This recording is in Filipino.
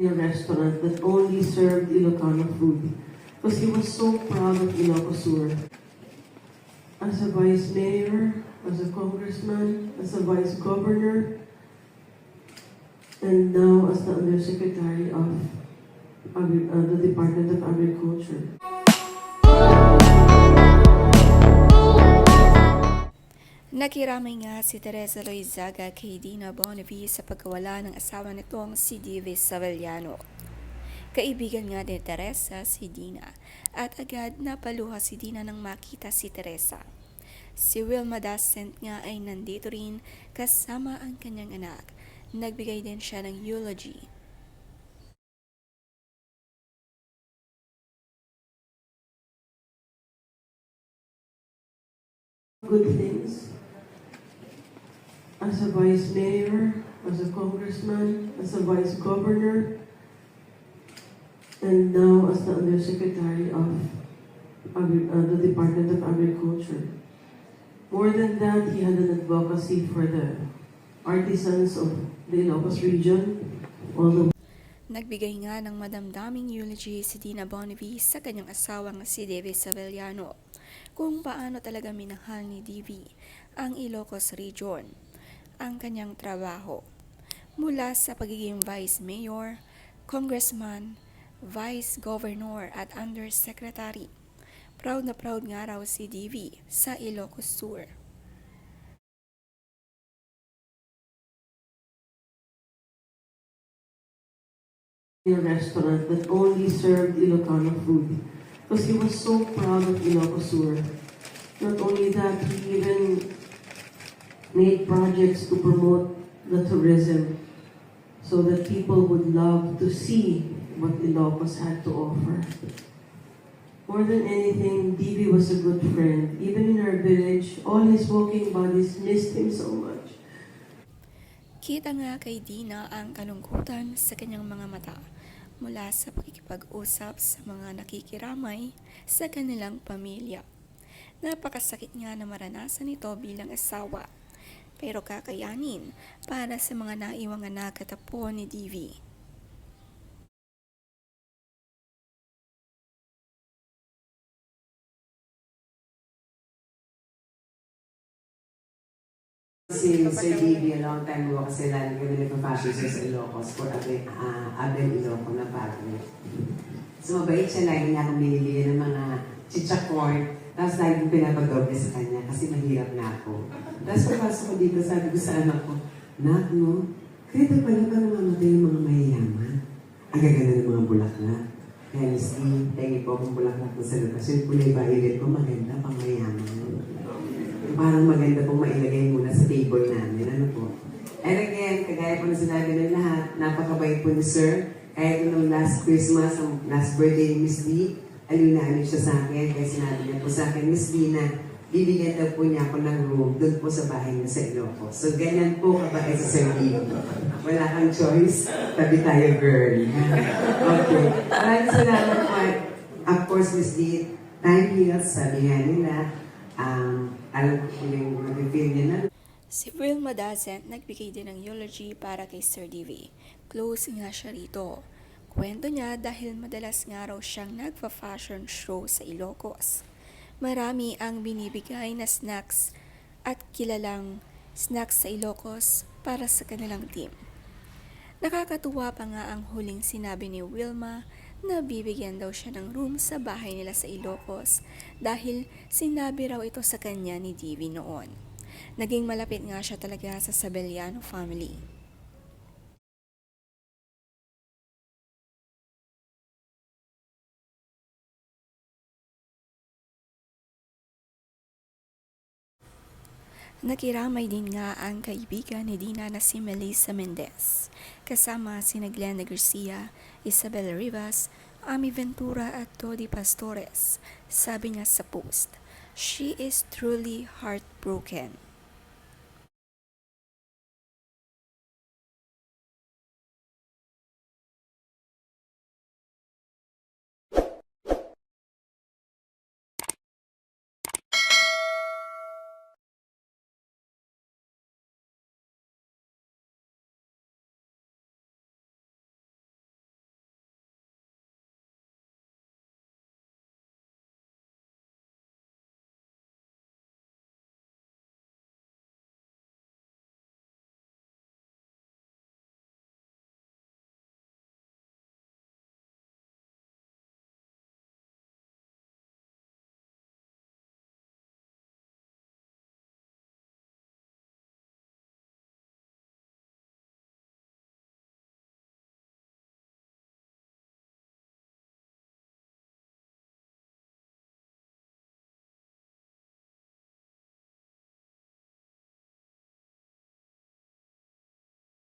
a restaurant that only served Ilocano food because he was so proud of Ilocos Sur. As a vice mayor, as a congressman, as a vice governor, and now as the undersecretary of uh, the Department of Agriculture. Nakiramay nga si Teresa Loizaga kay Dina Bonnevie sa pagkawala ng asawa nitong si Divis Savellano. Kaibigan nga ni Teresa si Dina at agad napaluha si Dina nang makita si Teresa. Si Wilma Dasent nga ay nandito rin kasama ang kanyang anak. Nagbigay din siya ng eulogy. good things. As a vice mayor, as a congressman, as a vice governor, and now as the undersecretary of uh, the Department of Agriculture. More than that, he had an advocacy for the artisans of the Ilocos region, all Nagbigay nga ng madamdaming eulogy si Dina Bonnevie sa kanyang asawang si Davis Savellano kung paano talaga minahal ni Divi ang Ilocos Region, ang kanyang trabaho. Mula sa pagiging Vice Mayor, Congressman, Vice Governor at Undersecretary. Proud na proud nga raw si Divi sa Ilocos Sur. restaurant that only served Ilocano food because he was so proud of Ilocos Sur. Not only that, he even made projects to promote the tourism so that people would love to see what Ilocos had to offer. More than anything, Divi was a good friend. Even in our village, all his walking buddies missed him so much. Kita nga kay Dina ang kalungkutan sa kanyang mga mata mula sa pakikipag-usap sa mga nakikiramay sa kanilang pamilya. Napakasakit nga na maranasan ito bilang asawa, pero kakayanin para sa mga naiwang anak at apo ni Divi. Si Sir Davey, a long time ago kasi lagi kami nagpa-fashion show sa Ilocos for Abel, uh, Abel Iloco na padre. So mabait siya, lagi niya akong ng mga chichacorn. Tapos lagi kong pinapadoble sa kanya kasi mahirap na ako. Tapos pagpasok ko dito, sabi ko sa anak ko, Nak, no, kaya daw pala ba namamatay yung mga mayayaman? Ang gaganda ng mga bulaklak. Kaya Lee, tingin po akong bulaklak ko sa lukas. Yung kulay violet ko, maganda, pang mayaman. Parang maganda pong mailagay muna sa table namin. Ano po? And again, kagaya po na sinabi ng lahat, napakabait po ni Sir. Kahit nung last Christmas, ang last birthday ni Miss Lee, alinanin siya sa akin. Kaya sinabi niya po sa akin, Miss Lee na bibigyan daw po niya ako ng room doon po sa bahay niya sa Ilocos. So ganyan po kabait sa Sir. Wala kang choice, tabi tayo girl. okay. Maraming salamat po. Of course, Miss Lee, time heals, sabi nga nila. Um, alam ko po yung mag-feel niya na Si Wilma Dazent nagbigay din ng eulogy para kay Sir Divi. Close nga siya rito. Kwento niya dahil madalas nga raw siyang nagpa-fashion show sa Ilocos. Marami ang binibigay na snacks at kilalang snacks sa Ilocos para sa kanilang team. Nakakatuwa pa nga ang huling sinabi ni Wilma na bibigyan daw siya ng room sa bahay nila sa Ilocos dahil sinabi raw ito sa kanya ni Divi noon. Naging malapit nga siya talaga sa Sabeliano family. Nakiramay din nga ang kaibigan ni Dina na si Melissa Mendez, kasama si Glenda Garcia, Isabel Rivas, Ami Ventura at Todi Pastores. Sabi niya sa post, She is truly heartbroken.